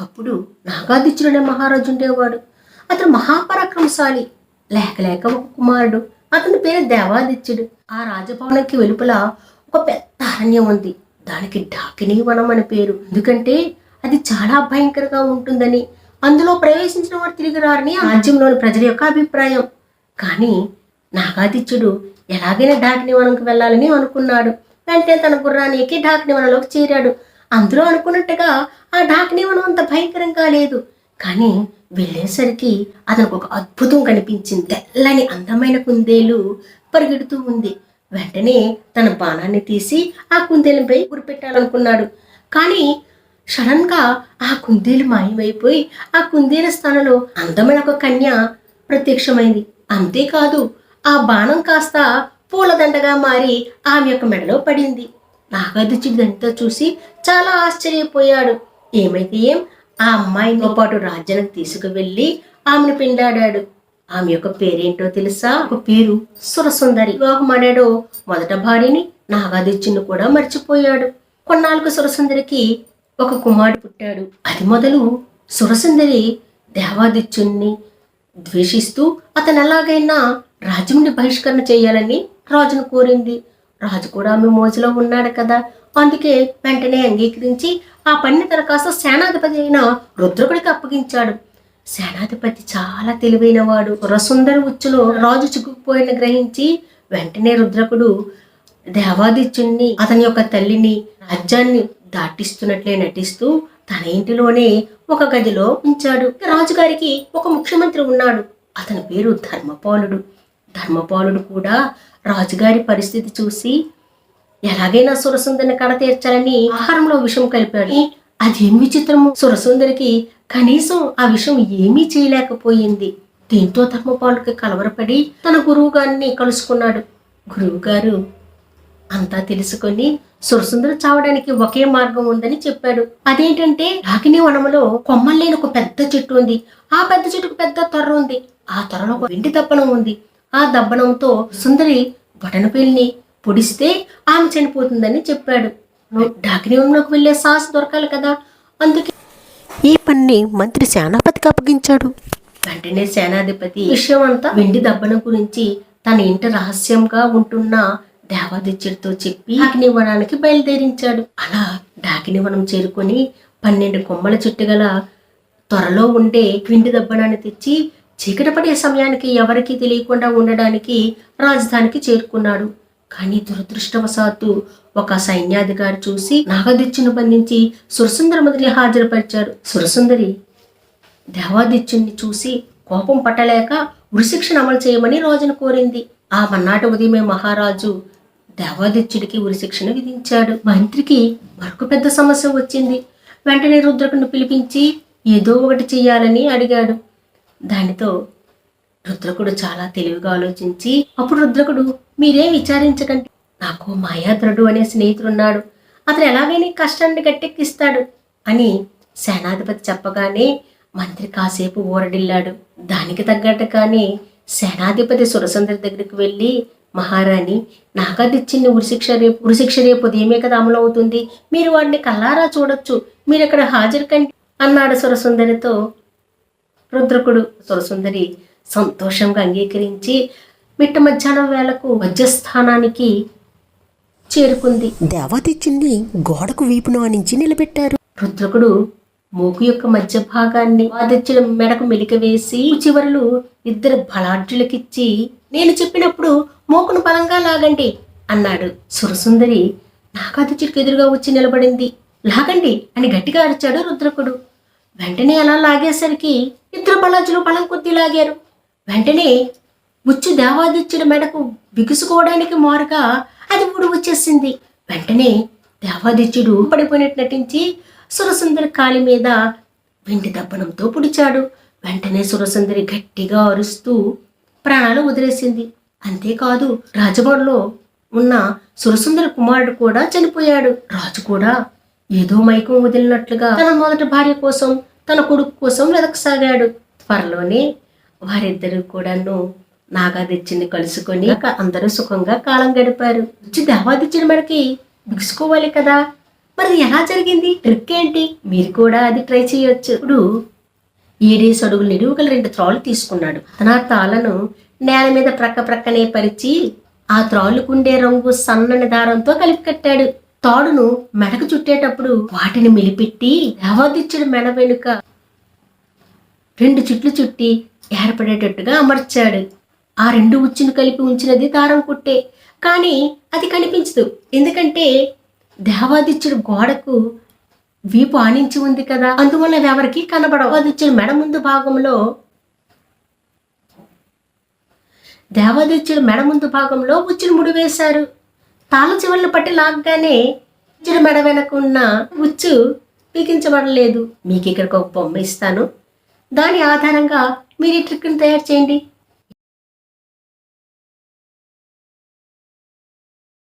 ఒకప్పుడు నాగాదిత్యుడనే మహారాజు ఉండేవాడు అతను మహాపరాక్రమశాలి. లేక లేక ఒక కుమారుడు. అతని పేరు దేవాదిత్యుడు. ఆ రాజభవనంకి వెలుపల ఒక పెద్ద అరణ్యం ఉంది. దానికి డాకిని వనం అని పేరు. ఎందుకంటే అది చాలా భయంకరంగా ఉంటుందని. అందులో ప్రవేశించిన వారు తిరిగి రారని రాజ్యంలోని ప్రజల యొక్క అభిప్రాయం. కానీ నాగాదిత్యుడు ఎలాగైనా డాకిని వనంకి వెళ్ళాలని అనుకున్నాడు. వెంటనే తన గుర్రానికి ఎక్కి డాకిని వనంలోకి చేరాడు. అందరూ అనుకున్నట్టుగా ఆ డాకిని మనం అంత భయంకరంగా లేదు. కానీ వెళ్ళేసరికి అతనికి ఒక అద్భుతం కనిపించింది. తెల్లని అందమైన కుందేలు పరిగెడుతూ ఉంది. వెంటనే తన బాణాన్ని తీసి ఆ కుందేలుపై గురిపెట్టాలనుకున్నాడు కానీ సడన్గా ఆ కుందేలు మాయమైపోయి ఆ కుందేల స్థానంలో అందమైన ఒక కన్య ప్రత్యక్షమైంది. అంతేకాదు ఆ బాణం కాస్త పూలదండగా మారి ఆమె యొక్క మెడలో పడింది. నాగార్జునుడంతా చూసి చాలా ఆశ్చర్యపోయాడు. ఏమైతే ఏం ఆ అమ్మాయితో పాటు రాజ్యానికి తీసుకువెళ్ళి ఆమెను పిండాడాడు. ఆమె యొక్క పేరేంటో తెలుసా? ఒక పేరు సురసుందరి. వివాహమాడాడు మొదట భార్యని నాగాదిత్యుని కూడా మర్చిపోయాడు. కొన్నాళ్ళకు సురసుందరికి ఒక కుమారుడు పుట్టాడు. అది మొదలు సురసుందరి దేవాదిత్యుణ్ణి ద్వేషిస్తూ అతను ఎలాగైనా రాజ్యంని బహిష్కరణ చేయాలని రాజును కోరింది. రాజు కూడా ఆమె మోజులో ఉన్నాడు కదా. అందుకే వెంటనే అంగీకరించి ఆ పని దరఖాస్తు సేనాధిపతి అయిన రుద్రకుడికి అప్పగించాడు. సేనాధిపతి చాలా తెలివైనవాడు రసుందర ఉచ్చులో రాజు చిక్కుకుపోయిన గ్రహించి వెంటనే రుద్రకుడు దేవాదిత్యుణ్ణి అతని యొక్క తల్లిని రాజ్యాన్ని దాటిస్తున్నట్లే నటిస్తూ తన ఇంటిలోనే ఒక గదిలో ఉంచాడు. రాజుగారికి ఒక ముఖ్యమంత్రి ఉన్నాడు. అతని పేరు ధర్మపాలుడు. ధర్మపాలుడు కూడా రాజుగారి పరిస్థితి చూసి ఎలాగైనా సురసుందరిని కడ తీర్చాలని ఆహారంలో విషం కలిపాడు. అదేం విచిత్రము? సురసుందరికి కనీసం ఆ విషం ఏమీ చేయలేకపోయింది. దీంతో ధర్మపాలుకి కలవరపడి తన గురువు గారిని కలుసుకున్నాడు. గురువు గారు అంతా తెలుసుకొని సురసుందరు చావడానికి ఒకే మార్గం ఉందని చెప్పాడు. అదేంటంటే రాగిని వనములో కొమ్మలు లేని ఒక పెద్ద చెట్టు ఉంది. ఆ పెద్ద చెట్టుకు పెద్ద తొర్ర ఉంది. ఆ తొర్రలో ఒక వెండి దబ్బనం ఉంది. ఆ దబ్బనంతో సుందరి బటనపల్లిని పొడిస్తే ఆమె చనిపోతుందని చెప్పాడు. డాకిని వనంలోకి వెళ్ళే సాహస దొరకాలి కదా. అందుకే ఈ పనిని మంత్రి సేనాపతికి అప్పగించాడు. వెంటనే సేనాధిపతి విషయం అంతా వెండి దబ్బన గురించి తన ఇంట రహస్యంగా ఉంటున్న దేవాదిత్యుడితో చెప్పి డాకినివ్వడానికి బయలుదేరించాడు. అలా డాకినివనం చేరుకొని పన్నెండు కొమ్మల చెట్టు గల త్వరలో ఉండే వెండి దబ్బనాన్ని తెచ్చి చీకటి పడే సమయానికి ఎవరికీ తెలియకుండా ఉండడానికి రాజధానికి చేరుకున్నాడు. కానీ దురదృష్టవశాత్తు ఒక సైన్యాధికారి చూసి నాగదిత్యుని బంధించి సురసుందరి మొదటి హాజరుపరిచాడు సురసుందరి దేవాదిత్యుని చూసి కోపం పట్టలేక ఉరిశిక్షణ అమలు చేయమని రోజును కోరింది. ఆ మన్నాటి ఉదయమే మహారాజు దేవాదిత్యుడికి ఉరిశిక్షణ విధించాడు. మంత్రికి మరొక పెద్ద సమస్య వచ్చింది. వెంటనే రుద్రకుని పిలిపించి ఏదో ఒకటి చేయాలని అడిగాడు. దానితో రుద్రకుడు చాలా తెలివిగా ఆలోచించి అప్పుడు రుద్రకుడు మీరేం విచారించకండి. నాకు మాయాద్రుడు అనే స్నేహితుడున్నాడు. అతను ఎలాగైనా కష్టాన్ని గట్టెక్కిస్తాడు అని సేనాధిపతి చెప్పగానే మంత్రి కాసేపు ఊరడిల్లాడు. దానికి తగ్గట్టుగానే సేనాధిపతి సురసుందరి దగ్గరికి వెళ్ళి మహారాణి నాగాదిచ్చింది ఉరిశిక్ష రేపు ఉరిశిక్ష రేపు ఉదయమే కదా అమలు అవుతుంది మీరు వాడిని కల్లారా చూడొచ్చు. మీరు ఇక్కడ హాజరు కండి అన్నాడు సురసుందరితో రుద్రకుడు సురసుందరి సంతోషంగా అంగీకరించి మిట్ట మధ్యాహ్నం వేళకు వజ్రస్థానానికి చేరుకుంది. దేవాదిత్యుణ్ణి గోడకు వీపును ఆనించి నిలబెట్టారు. రుద్రకుడు మూకు యొక్క మధ్య భాగాన్ని ఆదిత్యుల మెడకు మెలిక వేసి చివరలు ఇద్దరు బలాఢ్యులకిచ్చి నేను చెప్పినప్పుడు మూకును బలంగా లాగండి అన్నాడు. సురసుందరి నాగాదిత్యుడికి ఎదురుగా వచ్చి నిలబడింది. లాగండి అని గట్టిగా అరిచాడు రుద్రకుడు. వెంటనే అలా లాగేసరికి ఇద్దరు బలాజులు బలం కొద్ది లాగారు. వెంటనే ముచ్చు దేవాదిత్యుడి మెడకు బిగుసుకోవడానికి మారుగా అది ఊడి వచ్చేసింది. వెంటనే దేవాదిత్యుడు పడిపోయినట్టు నటించి సురసుందరి కాలి మీద వెండి దబ్బనంతో పుడిచాడు. వెంటనే సురసుందరి గట్టిగా అరుస్తూ ప్రాణాలు వదిలేసింది. అంతేకాదు రాజభవన్లో ఉన్న సురసుందరి కుమారుడు కూడా చనిపోయాడు. రాజు కూడా ఏదో మైకం వదిలినట్లుగా తన మొదటి భార్య కోసం తన కొడుకు కోసం వెతకసాగాడు త్వరలోనే వారిద్దరూ కూడాను నాగాదిత్యుని కలుసుకొని అందరూ సుఖంగా కాలం గడిపారు. వచ్చి దేవాదిత్యుని మనకి బిగుసుకోవాలి కదా. మరి ఎలా జరిగింది? ట్రిక్ ఏంటి? మీరు కూడా అది ట్రై చేయొచ్చు. ఇప్పుడు ఏడేసి అడుగులు నిలువుగల రెండు త్రాళ్ళు తీసుకున్నాడు. తన తాళ్ళను నేల మీద ప్రక్క ప్రక్కనే పరిచి ఆ త్రాళ్ళుకుండే రంగు సన్నని దారంతో కలిపి కట్టాడు. తాడును మెడకు చుట్టేటప్పుడు వాటిని మిలిపెట్టి దేవాదిత్యుడు మెడ వెనుక రెండు చుట్లు చుట్టి ఏర్పడేటట్టుగా అమర్చాడు. ఆ రెండు ఉచ్చును కలిపి ఉంచినది దారం కుట్టే. కానీ అది కనిపించదు. ఎందుకంటే దేవాదిత్యుడు గోడకు వీపు ఆనించి ఉంది కదా. అందువల్ల అవి ఎవరికి కనబడవు. దేవాదిత్యుడు మెడ ముందు భాగంలో దేవాదిత్యుడు మెడ ముందు భాగంలో ఉచ్చును ముడివేశారు. తాళ చివర్లు పట్టి లాగ్గానే చిరు మెడ వెనక ఉన్న ఉచ్చు పీకించబడలేదు. మీకు ఇక్కడికి ఒక బొమ్మ ఇస్తాను. దాని ఆధారంగా మీరు ఈ ట్రిక్ను తయారు చేయండి.